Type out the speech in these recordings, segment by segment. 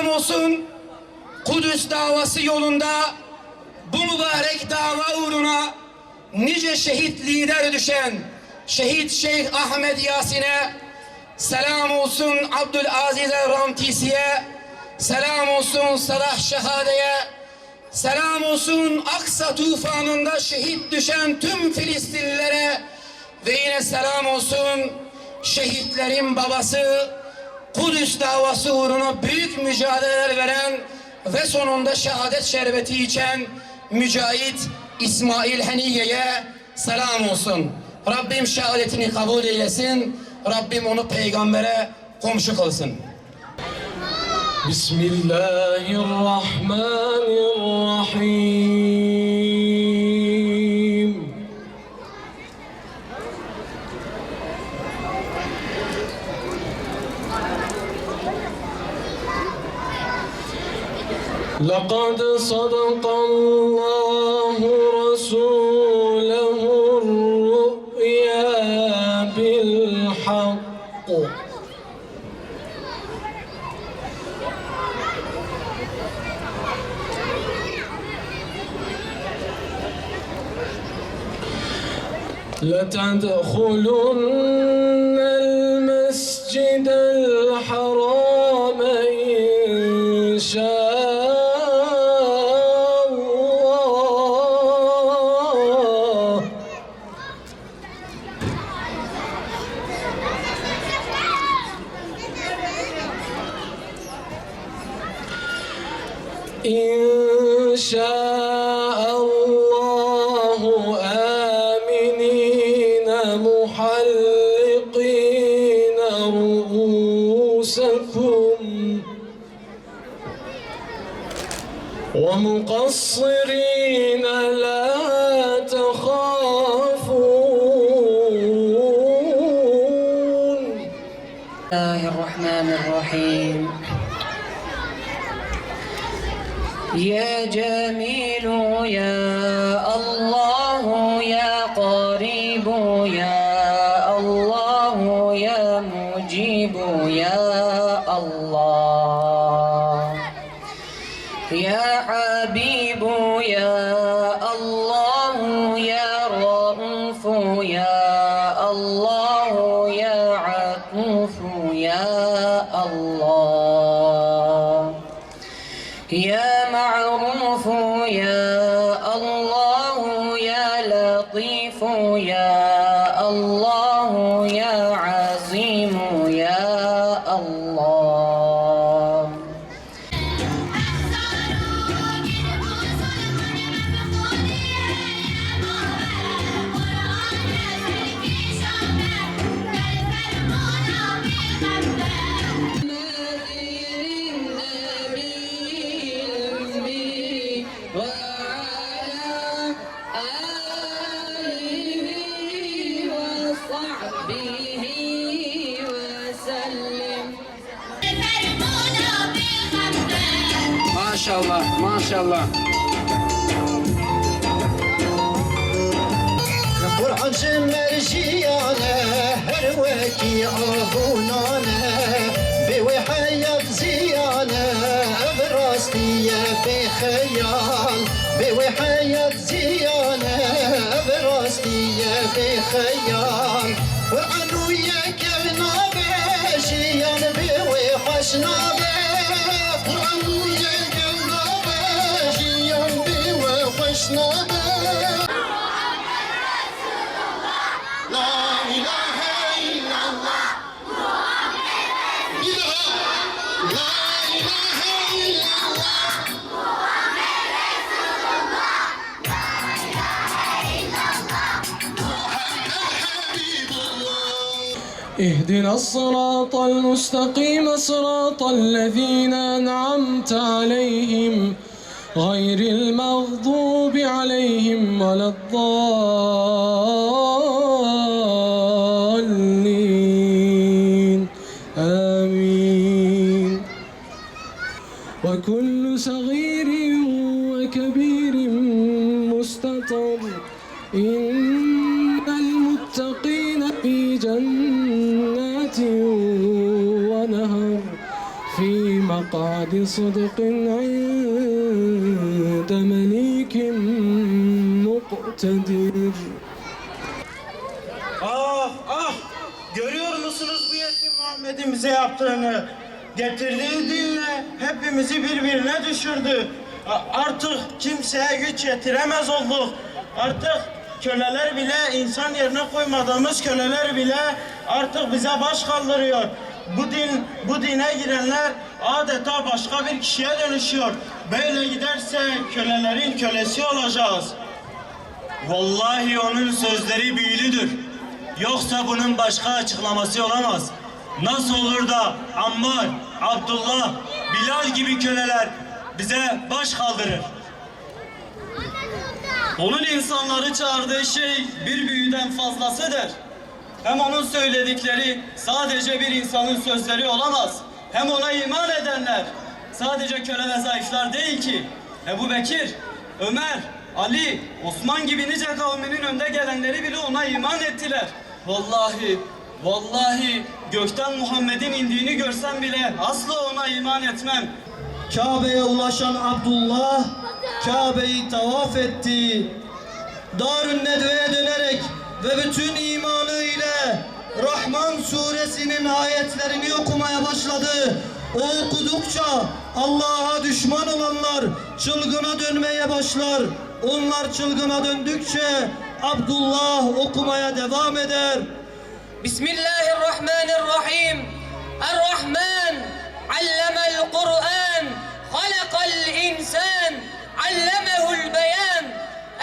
selam olsun. Kudüs davası yolunda bu mübarek dava uğruna nice şehit lider düşen şehit Şeyh Ahmet Yasin'e selam olsun Abdülaziz Rantisi'ye selam olsun Salah Şehade'ye selam olsun Aksa tufanında şehit düşen tüm Filistinlilere ve yine selam olsun şehitlerin babası Kudüs davası uğruna büyük mücadeleler veren ve sonunda şehadet şerbeti içen Mücahit İsmail Haniye'ye selam olsun. Rabbim şehadetini kabul eylesin. Rabbim onu peygambere komşu kılsın. Bismillahirrahmanirrahim. لقد صدق الله رسوله الرؤيا بالحق. لتدخلن المسجد شاء الله آمنين محلقين رؤوسكم ومقصرين لا تخافون. الله الرحمن الرحيم. يا جميل مجيب يا الله. يا حبيب يا الله. يا رؤوف يا الله. يا عطوف يا الله. يا معروف يا الله. ما شاء الله عجم مرجيانة هروكي عهونانة بوحية زيانة براستي في خيال بوحية زيانة براستي في خيال وعن وياك بنابش يعني بوحشنا بيه اهدنا الصراط المستقيم صراط الذين أنعمت عليهم غير المغضوب عليهم ولا الضالين. آمين. وكل صغير وكبير مستطر إن مقعد صدق عند مليك مقتدر Ah ah! Görüyor musunuz bu yetim Muhammed'in bize yaptığını? Getirdiği dinle hepimizi birbirine düşürdü. A- Artık kimseye güç yetiremez olduk. Artık köleler bile insan yerine koymadığımız köleler bile artık bize baş kaldırıyor. Bu din bu dine girenler adeta başka bir kişiye dönüşüyor. Böyle giderse kölelerin kölesi olacağız. Vallahi onun sözleri büyülüdür. Yoksa bunun başka açıklaması olamaz. Nasıl olur da Ammar, Abdullah, Bilal gibi köleler bize baş kaldırır? Onun insanları çağırdığı şey bir büyüden fazlasıdır. Hem onun söyledikleri sadece bir insanın sözleri olamaz. Hem ona iman edenler sadece köle ve zayıflar değil ki. Ebu Bekir, Ömer, Ali, Osman gibi nice kavminin önde gelenleri bile ona iman ettiler. Vallahi, vallahi gökten Muhammed'in indiğini görsem bile asla ona iman etmem. Kabe'ye ulaşan Abdullah, Kabe'yi tavaf etti. Darün Nedve'ye dönerek ve bütün imanı ile Rahman suresinin ayetlerini okumaya başladı. O okudukça Allah'a düşman olanlar çılgına dönmeye başlar. Onlar çılgına döndükçe Abdullah okumaya devam eder. Bismillahirrahmanirrahim. Er-Rahman allemel Kur'an halakal insan allem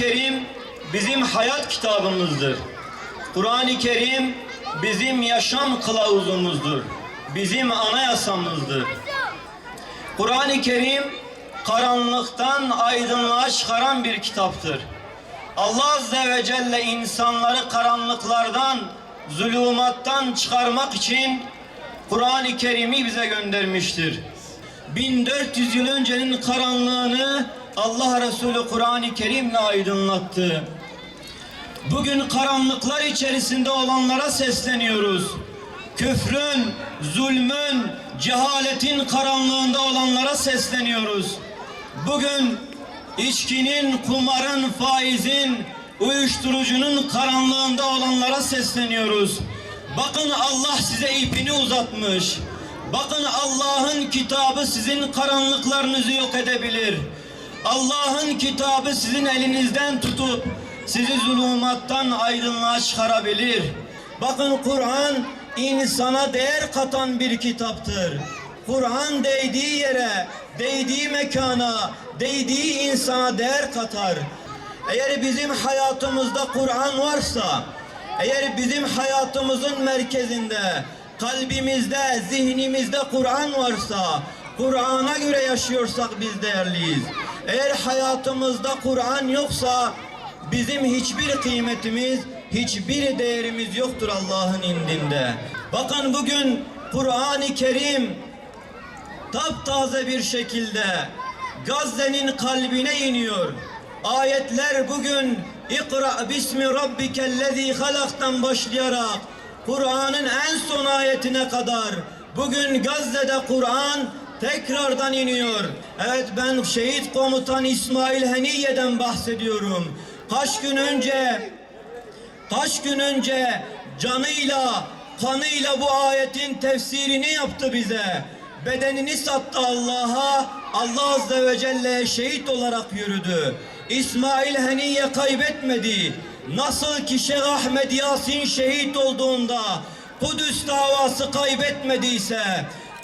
Kerim bizim hayat kitabımızdır. Kur'an-ı Kerim bizim yaşam kılavuzumuzdur. Bizim anayasamızdır. Kur'an-ı Kerim karanlıktan aydınlığa çıkaran bir kitaptır. Allah Azze ve Celle insanları karanlıklardan, zulümattan çıkarmak için Kur'an-ı Kerim'i bize göndermiştir. 1400 yıl öncenin karanlığını Allah Resulü Kur'an-ı Kerim'le aydınlattı. Bugün karanlıklar içerisinde olanlara sesleniyoruz. Küfrün, zulmün, cehaletin karanlığında olanlara sesleniyoruz. Bugün içkinin, kumarın, faizin, uyuşturucunun karanlığında olanlara sesleniyoruz. Bakın Allah size ipini uzatmış. Bakın Allah'ın kitabı sizin karanlıklarınızı yok edebilir. Allah'ın kitabı sizin elinizden tutup sizi zulümattan aydınlığa çıkarabilir. Bakın Kur'an insana değer katan bir kitaptır. Kur'an değdiği yere, değdiği mekana, değdiği insana değer katar. Eğer bizim hayatımızda Kur'an varsa, eğer bizim hayatımızın merkezinde, kalbimizde, zihnimizde Kur'an varsa, Kur'an'a göre yaşıyorsak biz değerliyiz. Eğer hayatımızda Kur'an yoksa bizim hiçbir kıymetimiz, hiçbir değerimiz yoktur Allah'ın indinde. Bakın bugün Kur'an-ı Kerim taptaze bir şekilde Gazze'nin kalbine iniyor. Ayetler bugün İkra bismi rabbikellezî halaktan başlayarak Kur'an'ın en son ayetine kadar bugün Gazze'de Kur'an tekrardan iniyor. Evet ben şehit komutan İsmail Heniye'den bahsediyorum. Kaç gün önce Kaç gün önce canıyla, kanıyla bu ayetin tefsirini yaptı bize. Bedenini sattı Allah'a, Allah Azze ve Celle'ye şehit olarak yürüdü. İsmail Heniye kaybetmedi. Nasıl ki Şeyh Ahmet Yasin şehit olduğunda Kudüs davası kaybetmediyse,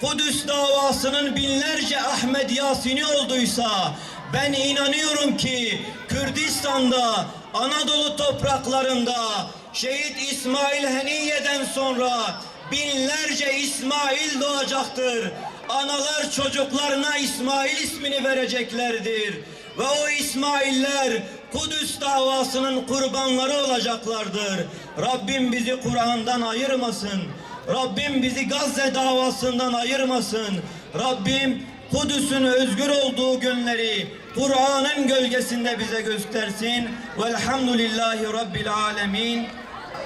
Kudüs davasının binlerce Ahmet Yasin'i olduysa, ben inanıyorum ki Kürdistan'da Anadolu topraklarında şehit İsmail Heniye'den sonra binlerce İsmail doğacaktır. Analar çocuklarına İsmail ismini vereceklerdir. Ve o İsmailler Kudüs davasının kurbanları olacaklardır. Rabbim bizi Kur'an'dan ayırmasın. Rabbim bizi Gazze davasından ayırmasın. Rabbim Kudüs'ün özgür olduğu günleri Kur'an'ın gölgesinde bize göstersin. Velhamdülillahi Rabbil alemin.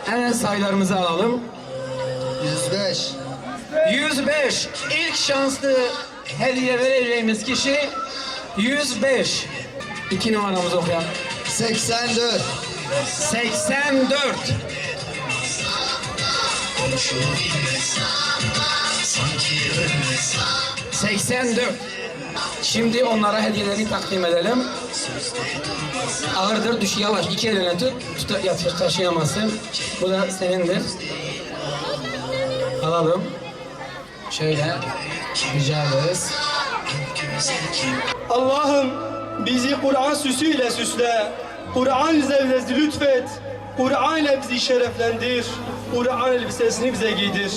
Hemen sayılarımızı alalım. 105. 105. İlk şanslı hediye vereceğimiz kişi 105. İki numaramızı okuyalım. 84. 84. ...84. Şimdi onlara hediyelerini takdim edelim. Ağırdır, düş yavaş. İki eline tut, tut yat, taşıyamazsın. Bu da senindir. Alalım. Şöyle rica ederiz. Allah'ım bizi Kur'an süsüyle süsle. Kur'an zevzesi lütfet. Kur'an ile bizi şereflendir. Kur'an elbisesini bize giydir.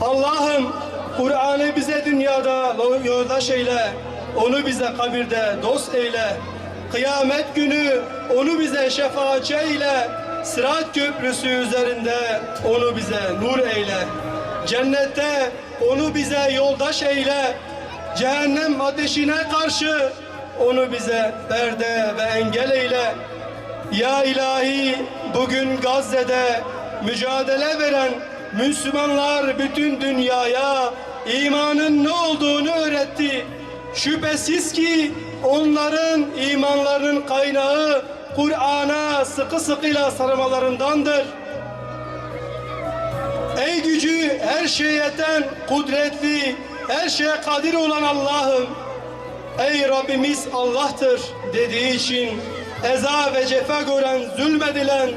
Allah'ım Kur'an'ı bize dünyada yoldaş eyle. Onu bize kabirde dost eyle. Kıyamet günü onu bize şefaatçi eyle. Sırat köprüsü üzerinde onu bize nur eyle. Cennette onu bize yoldaş eyle. Cehennem ateşine karşı onu bize perde ve engel eyle. Ya ilahi bugün Gazze'de mücadele veren Müslümanlar bütün dünyaya imanın ne olduğunu öğretti. Şüphesiz ki onların imanlarının kaynağı Kur'an'a sıkı sıkıyla sarmalarındandır. Ey gücü her şeye yeten, kudretli, her şeye kadir olan Allah'ım. Ey Rabbimiz Allah'tır dediği için eza ve cefa gören, zulmedilen,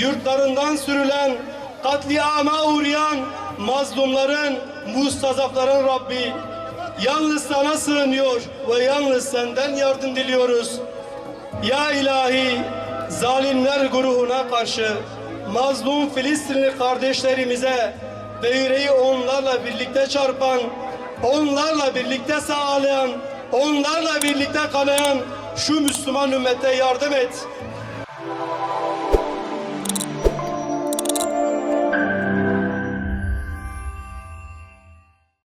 yurtlarından sürülen, katliama uğrayan mazlumların, mustazafların Rabbi. Yalnız sana sığınıyor ve yalnız senden yardım diliyoruz. Ya ilahi zalimler grubuna karşı mazlum Filistinli kardeşlerimize ve yüreği onlarla birlikte çarpan, onlarla birlikte sağlayan, onlarla birlikte kanayan şu Müslüman ümmete yardım et.